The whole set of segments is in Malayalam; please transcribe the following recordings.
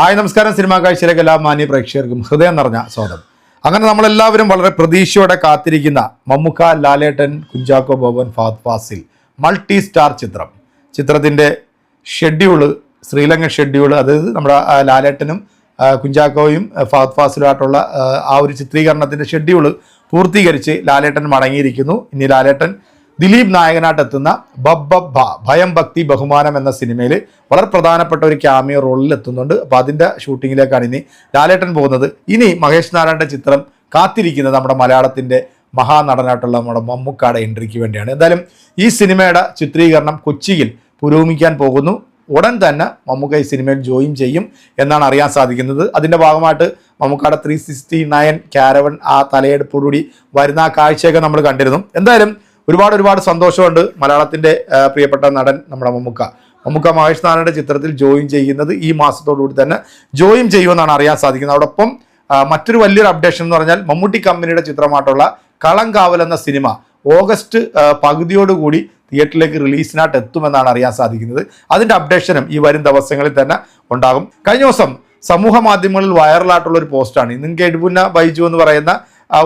ഹായ് നമസ്കാരം. സിനിമാ കാഴ്ചയിലേക്ക് എല്ലാ മാന്യ പ്രേക്ഷകർക്കും ഹൃദയം നിറഞ്ഞ സ്വാഗതം. അങ്ങനെ നമ്മളെല്ലാവരും വളരെ പ്രതീക്ഷയോടെ കാത്തിരിക്കുന്ന മമ്മുക്ക ലാലേട്ടൻ കുഞ്ചാക്കോ ബോബൻ ഫാദ് ഫാസിൽ മൾട്ടി സ്റ്റാർ ചിത്രം. ചിത്രത്തിന്റെ ഷെഡ്യൂൾ ശ്രീലങ്കൻ ഷെഡ്യൂൾ അതായത് നമ്മുടെ ലാലേട്ടനും കുഞ്ചാക്കോയും ഫാദ് ഫാസിലുമായിട്ടുള്ള ആ ഒരു ചിത്രീകരണത്തിന്റെ ഷെഡ്യൂൾ പൂർത്തീകരിച്ച് ലാലേട്ടൻ മടങ്ങിയിരിക്കുന്നു. ഇനി ലാലേട്ടൻ ദിലീപ് നായകനായിട്ട് എത്തുന്ന ബബ്ബ ഭയം ഭക്തി ബഹുമാനം എന്ന സിനിമയിൽ വളരെ പ്രധാനപ്പെട്ട ഒരു ക്യാമിയോ റോളിൽ എത്തുന്നുണ്ട്. അപ്പോൾ അതിന്റെ ഷൂട്ടിങ്ങിലേക്കാണ് ഇനി ലാലേട്ടൻ പോകുന്നത്. ഇനി മഹേഷ് നാരായണന്റെ ചിത്രം കാത്തിരിക്കുന്നത് നമ്മുടെ മലയാളത്തിന്റെ മഹാനടനായിട്ടുള്ള നമ്മുടെ മമ്മൂക്കാടെ എൻട്രിക്ക് വേണ്ടിയാണ്. എന്തായാലും ഈ സിനിമയുടെ ചിത്രീകരണം കൊച്ചിയിൽ പുരോഗമിക്കാൻ പോകുന്നു. ഉടൻ തന്നെ മമ്മൂക്ക ഈ സിനിമയിൽ ജോയിൻ ചെയ്യും എന്നാണ് അറിയാൻ സാധിക്കുന്നത്. അതിന്റെ ഭാഗമായിട്ട് മമ്മൂക്കാടെ ത്രീ സിക്സ്റ്റി നയൻ ക്യാരവൺ ആ തലയെടുപ്പോടുകൂടി വരുന്ന ആ കാഴ്ചയൊക്കെ നമ്മൾ കണ്ടിരുന്നു. എന്തായാലും ഒരുപാട് ഒരുപാട് സന്തോഷമുണ്ട് മലയാളത്തിന്റെ പ്രിയപ്പെട്ട നടൻ നമ്മുടെ മമ്മുക്ക. മമ്മുക്ക മഹേഷ് നാരായണന്റെ ചിത്രത്തിൽ ജോയിൻ ചെയ്യുന്നത് ഈ മാസത്തോടുകൂടി തന്നെ ജോയിൻ ചെയ്യുമെന്നാണ് അറിയാൻ സാധിക്കുന്നത്. അതോടൊപ്പം മറ്റൊരു വലിയൊരു അപ്ഡേഷൻ എന്ന് പറഞ്ഞാൽ മമ്മൂട്ടി കമ്പനിയുടെ ചിത്രമായിട്ടുള്ള കളങ്കാവൽ എന്ന സിനിമ ഓഗസ്റ്റ് പകുതിയോടുകൂടി തിയേറ്ററിലേക്ക് റിലീസിനായിട്ട് എത്തുമെന്നാണ് അറിയാൻ സാധിക്കുന്നത്. അതിന്റെ അപ്ഡേഷനും ഈ വരും ദിവസങ്ങളിൽ തന്നെ ഉണ്ടാകും. കഴിഞ്ഞ ദിവസം സമൂഹ മാധ്യമങ്ങളിൽ വൈറലായിട്ടുള്ള ഒരു പോസ്റ്റാണ് ഇന്നും എഴുപുന്ന ബൈജു എന്ന് പറയുന്ന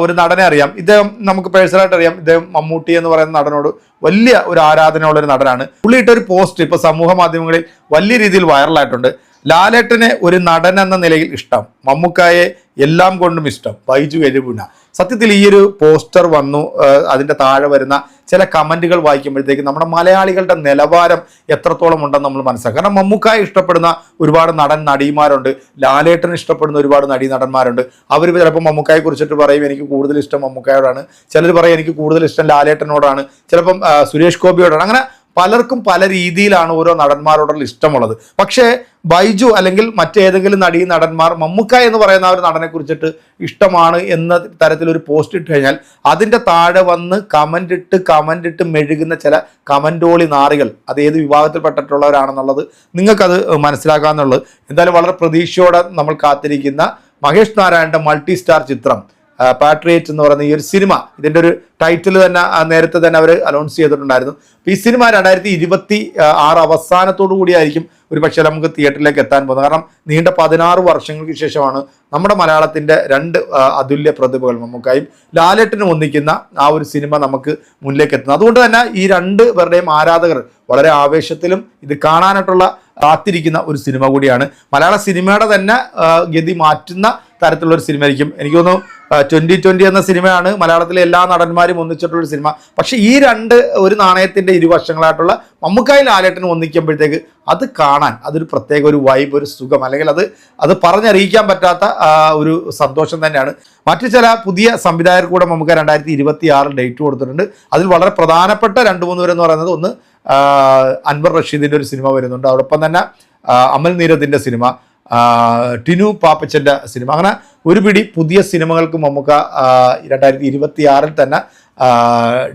ഒരു നടനെ അറിയാം. ഇദ്ദേഹം നമുക്ക് പേഴ്സണലായിട്ട് അറിയാം. ഇദ്ദേഹം മമ്മൂട്ടി എന്ന് പറയുന്ന നടനോട് വലിയ ഒരു ആരാധനയുള്ള ഒരു നടനാണ്. പുള്ളിയിട്ട ഒരു പോസ്റ്റ് ഇപ്പോൾ സമൂഹ മാധ്യമങ്ങളിൽ വലിയ രീതിയിൽ വൈറലായിട്ടുണ്ട് ലാലേട്ടനെ ഒരു നടൻ എന്ന നിലയിൽ ഇഷ്ടം. മമ്മൂക്കായെ എല്ലാം കൊണ്ടും ഇഷ്ടം. ബൈജു എഴുപുന. സത്യത്തിൽ ഈ ഒരു പോസ്റ്റർ വന്നു അതിന്റെ താഴെ വരുന്ന ചില കമന്റുകൾ വായിക്കുമ്പോഴത്തേക്ക് നമ്മുടെ മലയാളികളുടെ നിലവാരം എത്രത്തോളം ഉണ്ടെന്ന് നമ്മൾ മനസ്സിലാക്കും. കാരണം മമ്മൂക്കായ ഇഷ്ടപ്പെടുന്ന ഒരുപാട് നടൻ നടിമാരുണ്ട്. ലാലേട്ടന് ഇഷ്ടപ്പെടുന്ന ഒരുപാട് നടീ നടന്മാരുണ്ട്. അവർ ചിലപ്പോൾ മമ്മൂക്കായെ കുറിച്ചിട്ട് പറയും എനിക്ക് കൂടുതൽ ഇഷ്ടം മമ്മൂക്കായോടാണ്. ചിലർ പറയും എനിക്ക് കൂടുതൽ ഇഷ്ടം ലാലേട്ടനോടാണ്. ചിലപ്പം സുരേഷ് ഗോപിയോടാണ്. അങ്ങനെ പലർക്കും പല രീതിയിലാണ് ഓരോ നടന്മാരോടുള്ള ഇഷ്ടമുള്ളത്. പക്ഷേ ബൈജു അല്ലെങ്കിൽ മറ്റേതെങ്കിലും നടീ നടന്മാർ മമ്മുക്ക എന്ന് പറയുന്ന ഒരു നടനെ കുറിച്ചിട്ട് ഇഷ്ടമാണ് എന്ന തരത്തിലൊരു പോസ്റ്റ് ഇട്ട് കഴിഞ്ഞാൽ അതിന്റെ താഴെ വന്ന് കമന്റ് ഇട്ട് കമന്റ് ഇട്ട് മെഴുകുന്ന ചില കമന്റോളി നാറികൾ അത് ഏത് വിഭാഗത്തിൽപ്പെട്ടിട്ടുള്ളവരാണെന്നുള്ളത് നിങ്ങൾക്കത് മനസ്സിലാക്കാമെന്നുള്ളത് എന്തായാലും വളരെ പ്രതീക്ഷയോടെ നമ്മൾ കാത്തിരിക്കുന്ന മഹേഷ് നാരായണന്റെ മൾട്ടി സ്റ്റാർ ചിത്രം. പാട്രിയേറ്റ് എന്ന് പറയുന്ന ഈ ഒരു സിനിമ ഇതിന്റെ ഒരു ടൈറ്റിൽ തന്നെ നേരത്തെ തന്നെ അവർ അനൗൺസ് ചെയ്തിട്ടുണ്ടായിരുന്നു. അപ്പോൾ ഈ സിനിമ രണ്ടായിരത്തി ഇരുപത്തി ആറ് അവസാനത്തോടു കൂടിയായിരിക്കും ഒരു പക്ഷേ നമുക്ക് തിയേറ്ററിലേക്ക് എത്താൻ പോകുന്നത്. കാരണം നീണ്ട പതിനാറ് വർഷങ്ങൾക്ക് ശേഷമാണ് നമ്മുടെ മലയാളത്തിന്റെ രണ്ട് അതുല്യ പ്രതിഭകൾ നമുക്കായും ലാലേട്ടിനും ഒന്നിക്കുന്ന ആ ഒരു സിനിമ നമുക്ക് മുന്നിലേക്ക് എത്തുന്നത്. അതുകൊണ്ട് തന്നെ ഈ രണ്ട് പേരുടെയും ആരാധകർ വളരെ ആവേശത്തിലും ഇത് കാണാനായിട്ടുള്ള കാത്തിരിക്കുന്ന ഒരു സിനിമ കൂടിയാണ്. മലയാള സിനിമയുടെ തന്നെ ഗതി മാറ്റുന്ന തരത്തിലുള്ള ഒരു സിനിമ ആയിരിക്കും എനിക്ക് തോന്നുന്നു ട്വന്റി ട്വന്റി എന്ന സിനിമയാണ് മലയാളത്തിലെ എല്ലാ നടന്മാരും ഒന്നിച്ചിട്ടുള്ള സിനിമ. പക്ഷേ ഈ രണ്ട് ഒരു നാണയത്തിന്റെ ഇരുവശങ്ങളായിട്ടുള്ള മമ്മൂക്കായും ലാലേട്ടനും ഒന്നിക്കുമ്പോഴത്തേക്ക് അത് കാണാൻ അതൊരു പ്രത്യേക ഒരു വൈബ് ഒരു സുഖം അല്ലെങ്കിൽ അത് അത് പറഞ്ഞറിയിക്കാൻ പറ്റാത്ത ഒരു സന്തോഷം തന്നെയാണ്. മറ്റു ചില പുതിയ സംവിധായകർ കൂടെ നമുക്ക് രണ്ടായിരത്തി ഇരുപത്തി ഡേറ്റ് കൊടുത്തിട്ടുണ്ട്. അതിൽ വളരെ പ്രധാനപ്പെട്ട രണ്ട് മൂന്ന് പേരെന്ന് പറയുന്നത് ഒന്ന് അൻവർ റഷീദിന്റെ ഒരു സിനിമ വരുന്നുണ്ട്. അതോടൊപ്പം തന്നെ അമൽ നീരദിന്റെ സിനിമ ടിനു പാപ്പച്ചന്റെ സിനിമ. അങ്ങനെ ഒരു പിടി പുതിയ സിനിമകൾക്ക് നമുക്ക് രണ്ടായിരത്തി ഇരുപത്തി ആറിൽ തന്നെ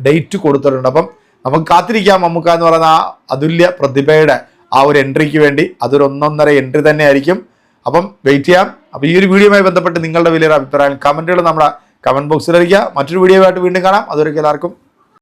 ഡേറ്റ് കൊടുത്തിട്ടുണ്ട്. അപ്പം നമുക്ക് കാത്തിരിക്കാം മമ്മൂക്ക എന്ന് പറയുന്ന ആ അതുല്യ പ്രതിഭയുടെ ആ ഒരു എൻട്രിക്ക് വേണ്ടി. അതൊരു ഒന്നൊന്നര എൻട്രി തന്നെ ആയിരിക്കും അപ്പം വെയിറ്റ് ചെയ്യാം. അപ്പോൾ ഈ ഒരു വീഡിയോയുമായി ബന്ധപ്പെട്ട് നിങ്ങളുടെ വലിയൊരു അഭിപ്രായം കമന്റുകൾ നമ്മുടെ കമന്റ് ബോക്സിൽ മറ്റൊരു വീഡിയോ ആയിട്ട് വീണ്ടും കാണാം. അതൊരിക്കലും എല്ലാവർക്കും